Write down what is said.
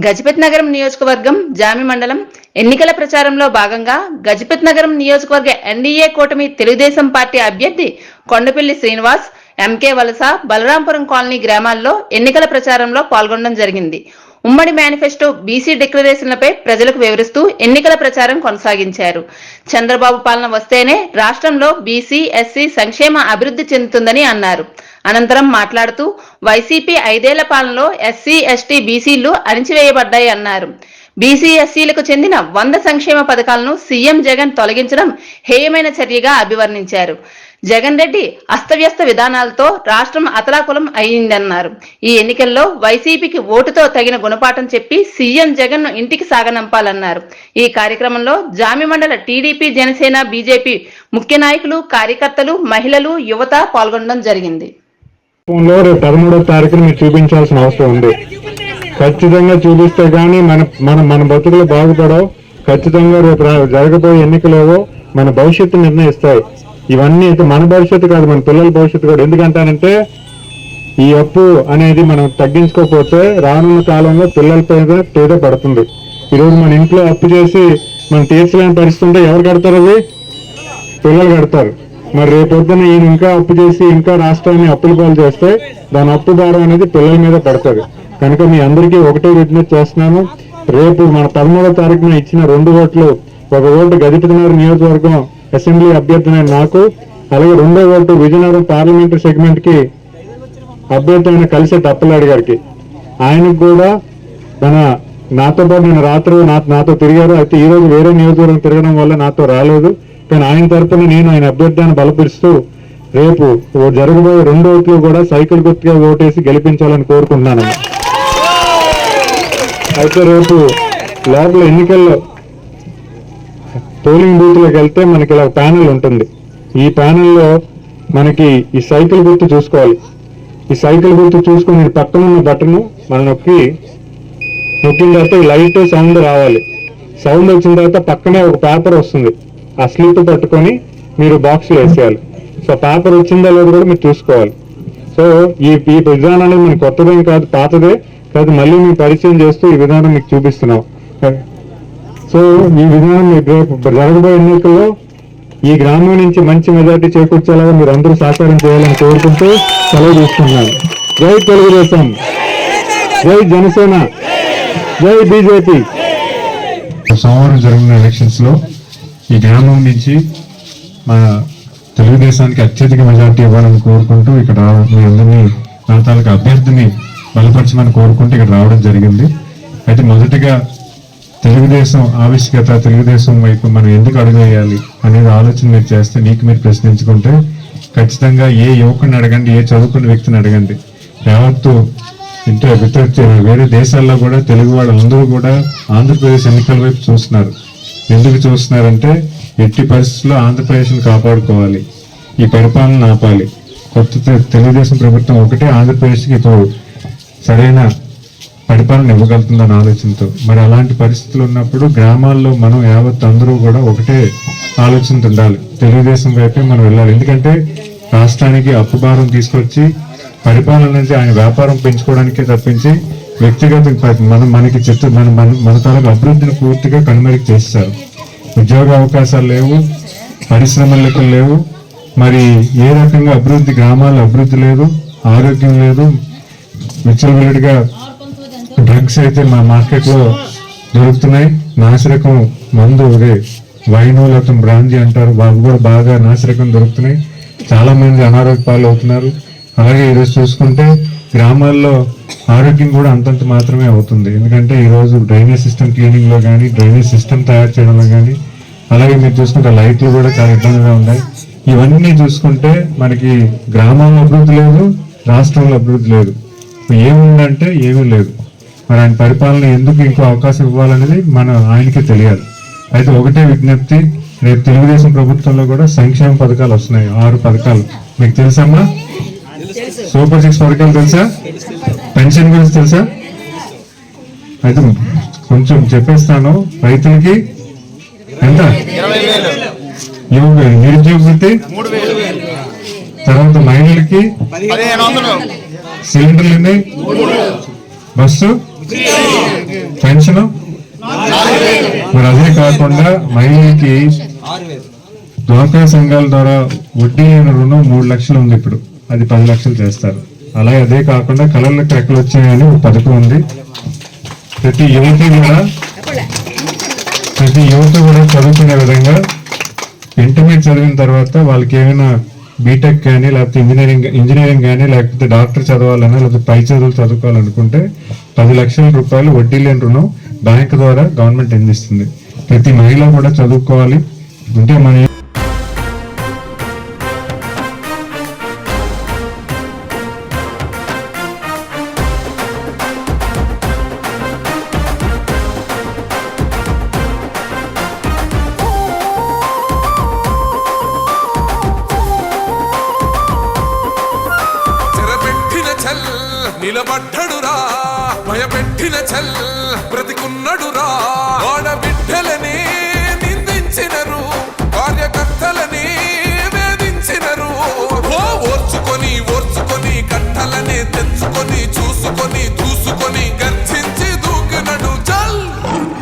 గజపతి నగరం నియోజకవర్గం జామి మండలం ఎన్నికల ప్రచారంలో భాగంగా గజపతి నగరం నియోజకవర్గ ఎన్డీఏ కూటమి తెలుగుదేశం పార్టీ అభ్యర్థి కొండపల్లి శ్రీనివాస్ ఎంకే వలస బలరాంపురం కాలనీ గ్రామాల్లో ఎన్నికల ప్రచారంలో పాల్గొనడం జరిగింది. ఉమ్మడి మేనిఫెస్టో బీసీ డిక్లరేషన్లపై ప్రజలకు వివరిస్తూ ఎన్నికల ప్రచారం కొనసాగించారు. చంద్రబాబు పాలన వస్తేనే రాష్ట్రంలో బీసీ ఎస్సీ సంక్షేమ అభివృద్ధి చెందుతుందని అన్నారు. అనంతరం మాట్లాడుతూ వైసీపీ ఐదేళ్ళ పాలనలో ఎస్సీ ఎస్టీ బీసీలు అణిచివేయబడ్డాయి అన్నారు. బీసీ ఎస్సీలకు చెందిన వంద సంక్షేమ పథకాలను సీఎం జగన్ తొలగించడం హేయమైన చర్యగా అభివర్ణించారు. జగన్ రెడ్డి అస్తవ్యస్త విధానాలతో రాష్ట్రం అతలాకులం అయిందన్నారు. ఈ ఎన్నికల్లో వైసీపీకి ఓటుతో తగిన గుణపాఠం చెప్పి సీఎం జగన్ను ఇంటికి సాగనంపాలన్నారు. ఈ కార్యక్రమంలో జామి మండల టీడీపీ జనసేన బీజేపీ ముఖ్య నాయకులు కార్యకర్తలు మహిళలు యువత పాల్గొనడం జరిగింది. ఫోన్లో రేపు పదమూడో తారీఖున మీరు చూపించాల్సిన అవసరం ఉంది. ఖచ్చితంగా చూపిస్తే కానీ మన మన మన బతుకులు బాగుపడవు. ఖచ్చితంగా రేపు జరగబోయే ఎన్నికలేవో మన భవిష్యత్తు నిర్ణయిస్తాయి. ఇవన్నీ అయితే మన భవిష్యత్తు కాదు మన పిల్లల భవిష్యత్తు కూడా. ఎందుకంటానంటే ఈ అప్పు అనేది మనం తగ్గించుకోకపోతే రానున్న కాలంలో పిల్లల పైన పేద పడుతుంది. ఈరోజు మన ఇంట్లో అప్పు చేసి మనం తీర్చలేని పరిస్థితి ఉంటే ఎవరు కడతారు అది? పిల్లలు కడతారు. మరి రేపొద్దున ఈయన ఇంకా అప్పు చేసి ఇంకా రాష్ట్రాన్ని అప్పుల పాలు చేస్తే దాని అప్పు భారం అనేది పిల్లల మీద పడుతుంది. కనుక మీ అందరికీ ఒకటే విజ్ఞప్తి చేస్తున్నాను. రేపు మన పదమూడో తారీఖున ఇచ్చిన రెండు ఓట్లు ఒక ఓటు గదిపతినగర్ నియోజకవర్గం అసెంబ్లీ అభ్యర్థిన నాకు అలాగే రెండో ఓటు విజయనగరం పార్లమెంటరీ సెగ్మెంట్కి అభ్యర్థి అయిన కలిసే తప్పలాడి గారికి. ఆయనకు కూడా తన నాతో పాటు నేను రాత్రి నా నాతో తిరిగారు. అయితే ఈరోజు వేరే నియోజకవర్గం తిరగడం వల్ల నాతో రాలేదు. కానీ ఆయన తరపున నేను ఆయన అభ్యర్థాన్ని బలపరుస్తూ రేపు ఓ జరగబోయే రెండు ఓట్లు కూడా సైకిల్ గుర్తుగా ఓటేసి గెలిపించాలని కోరుకుంటున్నాను అయితే రేపు లోపల ఎన్నికల్లో పోలింగ్ బూత్లోకి వెళ్తే మనకి ఇలా ప్యానెల్ ఉంటుంది. ఈ ప్యానెల్లో మనకి ఈ సైకిల్ గుర్తు చూసుకోవాలి. ఈ సైకిల్ గుర్తు చూసుకుని పక్కన ఉన్న బటన్ మనం నొక్కి నొక్కిన తర్వాత లైట్ సౌండ్ రావాలి. సౌండ్ వచ్చిన తర్వాత పక్కనే ఒక పేపర్ వస్తుంది. ఆ స్లిప్ పట్టుకొని మీరు బాక్స్లో వేసేయాలి. సో పేపర్ వచ్చిందా లేదో కూడా మీరు చూసుకోవాలి. సో ఈ ఈ విధానం అనేది మన కొత్తదేం కాదు పాతదే కాదు మళ్ళీ మేము పరిచయం చేస్తూ ఈ విధానం మీకు చూపిస్తున్నాం. సో ఈ విధానం రేపు జరగబోయే ఎన్నికల్లో ఈ గ్రామం నుంచి మంచి మెజార్టీ చేకూర్చేలాగా మీరు అందరూ సహకారం చేయాలని కోరుకుంటూ సెలవు తీసుకున్నాను జై తెలుగుదేశం. జై జనసేన. జై బీజేపీ. సోమవారం జరిగిన ఎలక్షన్స్లో ఈ గ్రామం నుంచి మన తెలుగుదేశానికి అత్యధిక మెజార్టీ ఇవ్వాలని కోరుకుంటూ ఇక్కడ రావడం మీ అందరినీ నా తాలూకు అభ్యర్థిని బలపరచమని కోరుకుంటూ ఇక్కడ రావడం జరిగింది. అయితే మొదటిగా తెలుగుదేశం ఆవిష్కత తెలుగుదేశం వైపు మనం ఎందుకు అడుగేయాలి అనేది ఆలోచన మీరు చేస్తే నీకు మీరు ప్రశ్నించుకుంటే ఖచ్చితంగా ఏ యువకుని అడగండి ఏ చదువుకున్న వ్యక్తిని అడగండి. యావత్తు ఇంటే ఇతర వేరే దేశాల్లో కూడా తెలుగు వాళ్ళందరూ కూడా ఆంధ్రప్రదేశ్ ఎన్నికల వైపు చూస్తున్నారు. ఎందుకు చూస్తున్నారంటే ఎట్టి పరిస్థితుల్లో ఆంధ్రప్రదేశ్ని కాపాడుకోవాలి. ఈ పరిపాలన ఆపాలి. కొత్త తెలుగుదేశం ప్రభుత్వం ఒకటే ఆంధ్రప్రదేశ్కి ఇప్పుడు సరైన పరిపాలన ఇవ్వగలుగుతుందన్న ఆలోచనతో. మరి అలాంటి పరిస్థితులు ఉన్నప్పుడు గ్రామాల్లో మనం యావత్ అందరూ కూడా ఒకటే ఆలోచనతో ఉండాలి. తెలుగుదేశం వైపే మనం వెళ్ళాలి. ఎందుకంటే రాష్ట్రానికి అప్పు భారం తీసుకొచ్చి పరిపాలన నుంచి ఆయన వ్యాపారం పెంచుకోవడానికే తప్పించి వ్యక్తిగత మనం మన మనకి చిత్త మన మన మన తరకు అభివృద్ధిని పూర్తిగా కనుమరుగు చేస్తారు. ఉద్యోగ అవకాశాలు లేవు పరిశ్రమలకు లెక్కలు లేవు మరి ఏ రకంగా అభివృద్ధి గ్రామాల అభివృద్ధి లేదు ఆరోగ్యం లేదు విచ్చలవిడిగా డ్రగ్స్ అయితే మా మార్కెట్లో దొరుకుతున్నాయి. నాసిరకం మందు అదే వైను లేకపోతే బ్రాంజీ అంటారు. వాళ్ళు కూడా బాగా నాసిరకం దొరుకుతున్నాయి. చాలామంది అనారోగ్య పాలు అవుతున్నారు అలాగే ఈరోజు చూసుకుంటే గ్రామాల్లో ఆరోగ్యం కూడా అంతంత మాత్రమే అవుతుంది. ఎందుకంటే ఈరోజు డ్రైనేజ్ సిస్టమ్ క్లీనింగ్లో కానీ డ్రైనేజ్ సిస్టమ్ తయారు చేయడంలో కానీ అలాగే మీరు చూసుకుంటే లైట్లు కూడా చాలా ఇబ్బందిగా ఉన్నాయి. ఇవన్నీ చూసుకుంటే మనకి గ్రామంలో అభివృద్ధి లేదు రాష్ట్రంలో అభివృద్ధి లేదు. ఏముందంటే ఏమీ లేదు. మరి ఆయన పరిపాలన ఎందుకు ఇంకో అవకాశం ఇవ్వాలనేది మన ఆయనకే తెలియాలి. అయితే ఒకటే విజ్ఞప్తి రేపు తెలుగుదేశం ప్రభుత్వంలో కూడా సంక్షేమ పథకాలు వస్తున్నాయి. ఆరు పథకాలు. మీకు తెలుసమ్మా? సూపర్ సిక్స్ పథకాలు తెలుసా? పెన్షన్ గురించి తెలుసా? అయితే కొంచెం చెప్పేస్తాను. రైతులకి ఎంత? యువ నిరుద్యోగ వృత్తి తర్వాత మహిళలకి సిలిండర్లు ఎన్ని బస్సు. పెన్షన్. మరి అదే కాకుండా మహిళలకి డ్వాక్రా సంఘాల ద్వారా వడ్డీ లేని రుణం మూడు లక్షలు ఉంది ఇప్పుడు. అది పది లక్షలు చేస్తారు. అలాగే అదే కాకుండా కలర్ల ట్రెక్కలు వచ్చాయని ఒక పథకం ఉంది. ప్రతి యువతి కూడా ప్రతి యువత కూడా చదువుకునే విధంగా ఇంటర్మీడియట్ చదివిన తర్వాత వాళ్ళకి ఏమైనా బీటెక్ కానీ లేకపోతే ఇంజనీరింగ్ ఇంజనీరింగ్ కానీ లేకపోతే డాక్టర్ చదవాలన్నా లేకపోతే పై చదువులు చదువుకోవాలనుకుంటే పది లక్షల రూపాయలు వడ్డీ లేని రుణం బ్యాంక్ ద్వారా గవర్నమెంట్ అందిస్తుంది. ప్రతి మహిళ కూడా చదువుకోవాలి. అంటే మన నిలబడ్డడు